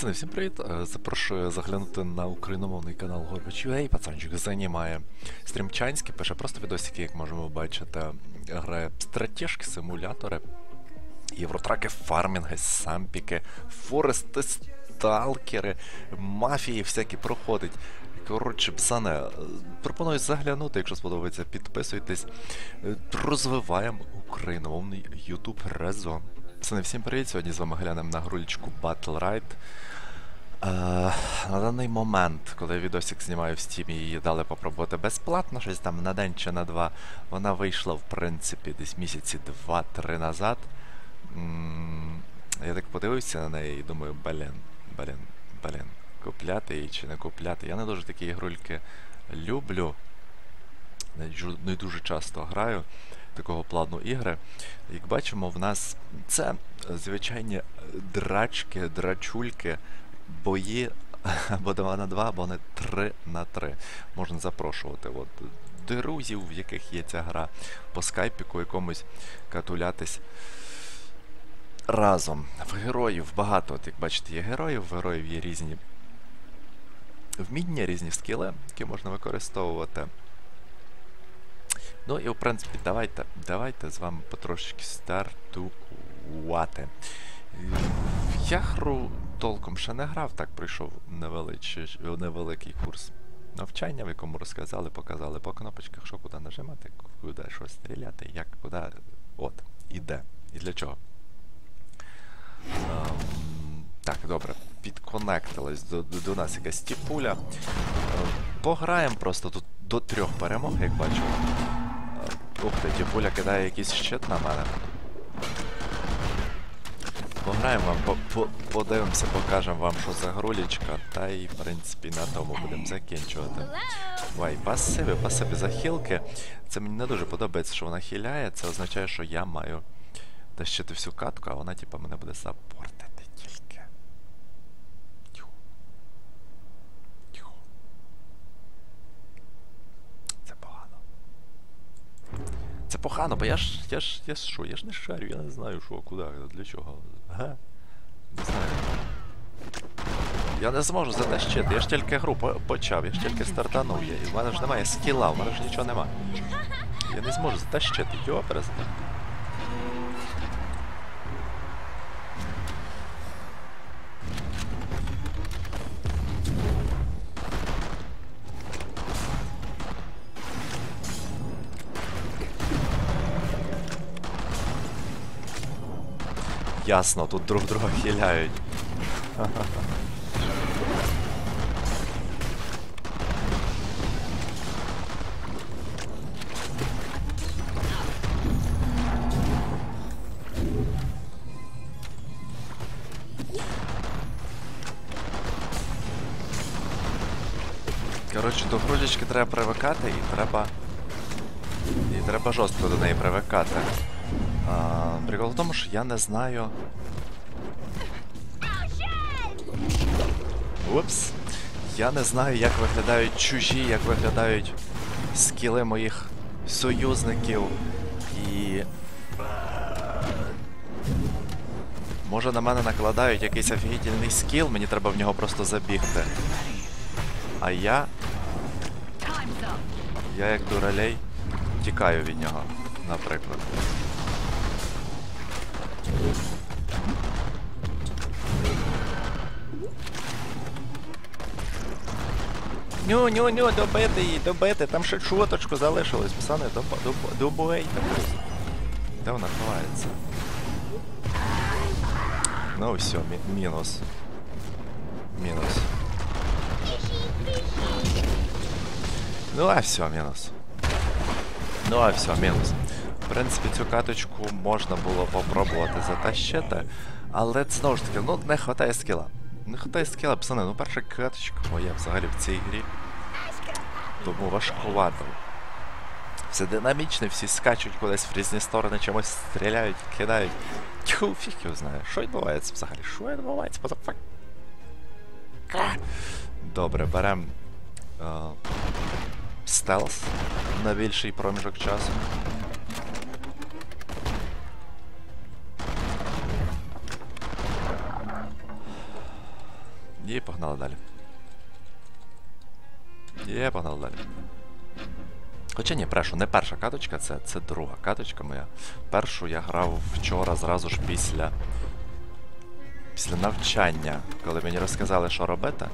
Пацани, всім привіт! Е, Запрошую заглянути на україномовний канал Горбач Ей, пацанчик займає стрімчанський, пише просто відосики, як можемо бачити, грає стратежки, симулятори, євротраки, фармінги, сампіки, форести, сталкери, мафії всякі проходить. Коротше, псане, пропоную заглянути, якщо сподобається, підписуйтесь. Е, Розвиваємо україномовний YouTube разом. Пацани, всім привіт! Сьогодні з вами глянемо на грулечку Battle Ride. Е, на даний момент, коли я відосик знімаю в Steam, її дали попробувати безплатно, щось там на день чи на два. Вона вийшла, в принципі, десь місяці 2-3 назад. Я так подивився на неї і думаю, блін, блін, блін, купляти її чи не купляти. Я не дуже такі ігрульки люблю. Не дуже часто граю такого плану ігри. Як бачимо, в нас це звичайні драчки, драчульки, бої або 2 на 2, або не 3 на 3. Можна запрошувати от, друзів, в яких є ця гра, по скайпіку якомусь катулятись разом. В героїв багато, от як бачите, є героїв, в героїв є різні вміння, різні скіли, які можна використовувати. Ну і в принципі, давайте, давайте з вами потрошки стартувати. Я гру толком ще не грав, так пройшов невеличий, невеликий курс навчання, в якому розказали, показали по кнопочках, що куди нажимати, куди що стріляти, як, куди. От, і де, і для чого. Ем, так, добре, підконектилась до, до, до нас якась тіпуля. Е, Пограємо просто тут до трьох перемог, як бачу. Е, Ух ти, тіпуля кидає якийсь щит на мене. Пограємо вам, по, по, подивимося, покажемо вам, що за грулічка, та й, в принципі, на тому будемо закінчувати. Вай, пасиви, пасиві захилки. Це мені не дуже подобається, що вона хиляє. Це означає, що я маю тащити всю катку, а вона, типа, мене буде саппортити тільки. Тьху. Тьху. Це погано. Це погано, бо я ж, я ж, я що, я ж не шарю, я не знаю, що, куди, для чого. Ага. Не знаю. Я не зможу затащити, я ж тільки гру почав, я ж тільки стартанув я. В мене ж немає скіла, в мене ж нічого немає. Я не зможу затащити, його Ясно, тут друг друга хиляють. Коротше, до грудечки треба привикати і треба. І треба жорстко до неї привикати. Прикол в тому, що я не знаю. Упс. Я не знаю, як виглядають чужі, як виглядають скіли моїх союзників. І. Може на мене накладають якийсь офігітельний скіл, мені треба в нього просто забігти. А я. Я як дуралей тікаю від нього, наприклад. Ню, ню, ню, добити її, добити, там ще чуточку залишилось, пацани, добуйте. Де вона ховається? Ну все, мі- мінус. Мінус. Ну а все, мінус. Ну а все, мінус. В принципі, цю каточку можна було попробувати затащити, але знову ж таки, ну не хватає скіла. Не хватає скіла, пацани, ну перша каточка моя взагалі в цій грі. Тому важкувато. Все динамічне, всі скачуть кудись в різні сторони, чимось стріляють, кидають. Тьху, фіг його знає. Що відбувається взагалі? Що відбувається? Позафак? Добре, беремо е, стелс на більший проміжок часу. І погнали далі. Є, погнали далі. Хоча ні, прешу, не перша каточка, це, це друга каточка моя. Першу я грав вчора зразу ж після. Після навчання, коли мені розказали, що робити.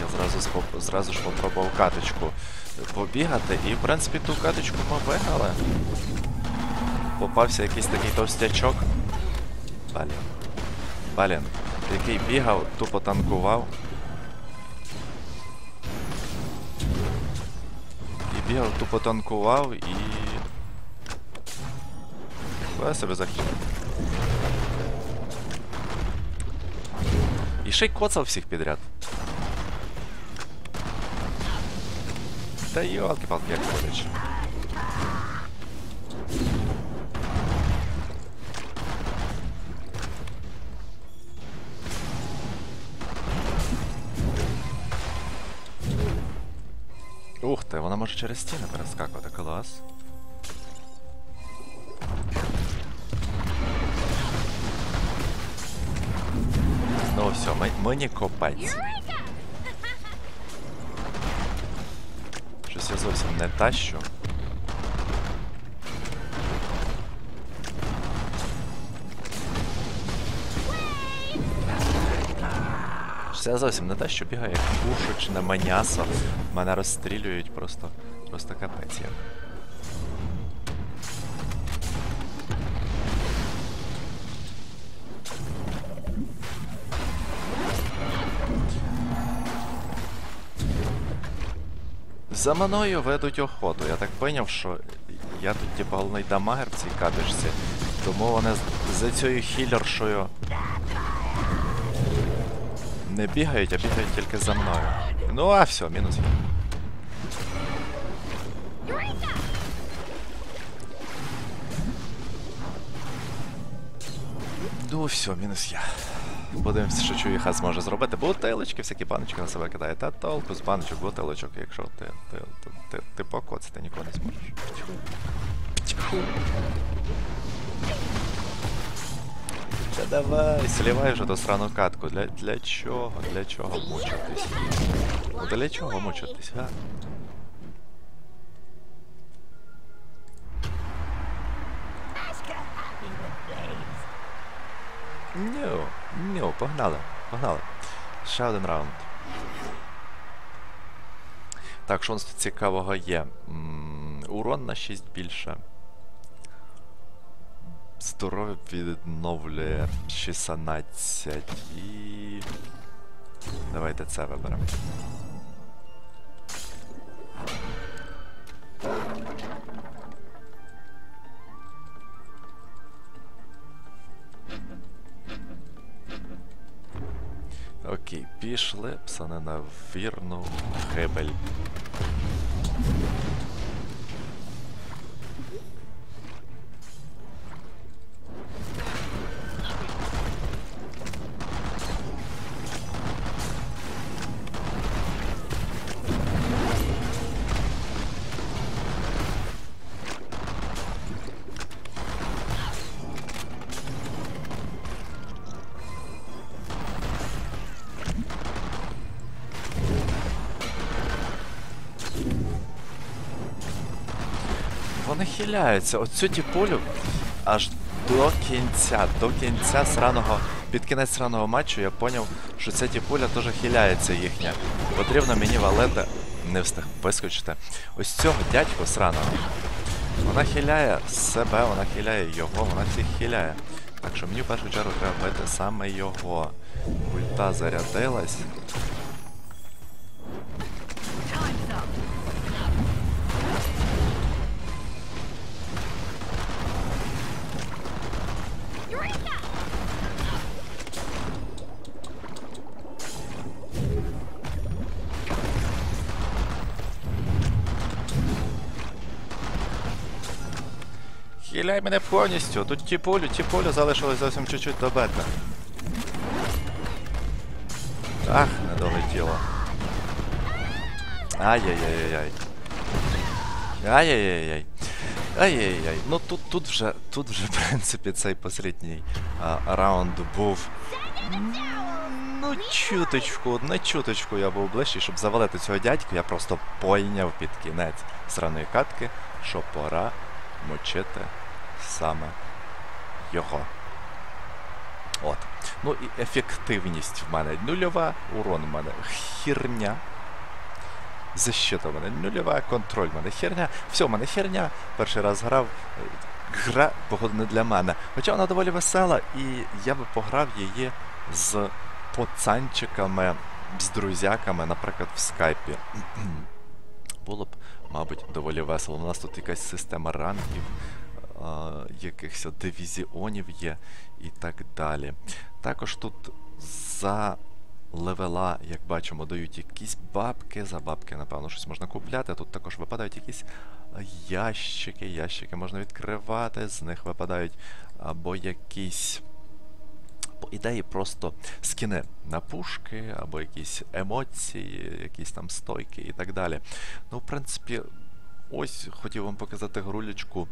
Я зразу, зразу ж попробував каточку побігати, і в принципі ту каточку ми виграли. Попався якийсь такий товстячок. Блін. Блін. Який бігав, тупо танкував. Бігав, тупо танкував і. Я себе захід. І ще й коцав всіх підряд. Та йолки-палки, як боляче. Може через стіни перескакувати, клас. Ну все, мені копець. Щось я зовсім не тащу. Я зовсім не те, що бігає як пушечне манясо. Мене розстрілюють просто. Просто капець як. За мною ведуть охоту. Я так поняв, що я тут типу головний дамагер в цій каточці. Тому вони за цією хілершою не бігають, а бігають тільки за мною. Ну а все, мінус. Ну все, мінус я. Подивимося, що чуїха зможе зробити. Бутилочки, всякі баночки на себе кидає. Та толку з баночок, бутилочок, якщо ти, ти, ти, ти, ти покоцати ніколи не зможеш. Та давай, сливай вже ту срану катку. Для, для чого? Для чого мучитись? Ну для чого мучитись, а? Ню, ню, погнали, погнали. Ще один раунд. Так, що у нас тут цікавого є? М, урон на 6 більше. Здоров'я відновлює 16 і. Давайте це виберемо. Окей, пішли, псани на вірну гибель. Вони хиляються. Оцю тіпулю аж до кінця, до кінця сраного, під кінець сраного матчу я поняв, що ця тіпуля теж хиляється їхня. Потрібно мені валети, не встиг вискочити. Ось цього дядьку сраного. Вона хиляє себе, вона хиляє його, вона всіх хиляє. Так що мені в першу чергу треба бити саме його. Ульта зарядилась. Хіляй мене повністю. Тут тіпулю, тіпулю залишилось зовсім чуть-чуть до бета. Ах, не долетіло. Ай-яй-яй-яй. Ай-яй-яй-яй. Ай-яй-яй. Ну тут, тут вже, тут вже, в принципі, цей посередній раунд був. Ну, чуточку, на чуточку я був ближчий, щоб завалити цього дядька, я просто пойняв під кінець сраної катки, що пора мочити саме його. От. Ну і ефективність в мене нульова, урон в мене херня. Защита в мене нульова, контроль в мене херня. Все, в мене херня. Перший раз грав. Гра, походу, не для мене. Хоча вона доволі весела, і я би пограв її з пацанчиками, з друзяками, наприклад, в скайпі. Було б, мабуть, доволі весело. У нас тут якась система рангів, а, якихось дивізіонів є і так далі. Також тут за левела, як бачимо, дають якісь бабки. За бабки, напевно, щось можна купляти. Тут також випадають якісь ящики. Ящики можна відкривати, з них випадають або якісь. По ідеї, просто скини на пушки, або якісь емоції, якісь там стойки і так далі. Ну, в принципі, ось хотів вам показати грулечку.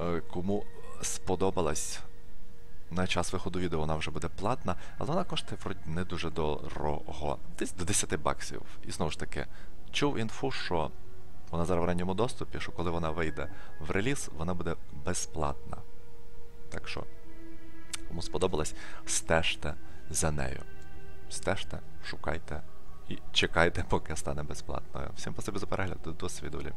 Е, Кому сподобалась на час виходу відео вона вже буде платна, але вона коштує вроді не дуже дорого. Десь до 10 баксів. І знову ж таки, чув інфу, що вона зараз в ранньому доступі, що коли вона вийде в реліз, вона буде безплатна. Так що, кому сподобалось, стежте за нею. Стежте, шукайте і чекайте, поки стане безплатною. Всім спасибі за перегляд, до свідулі.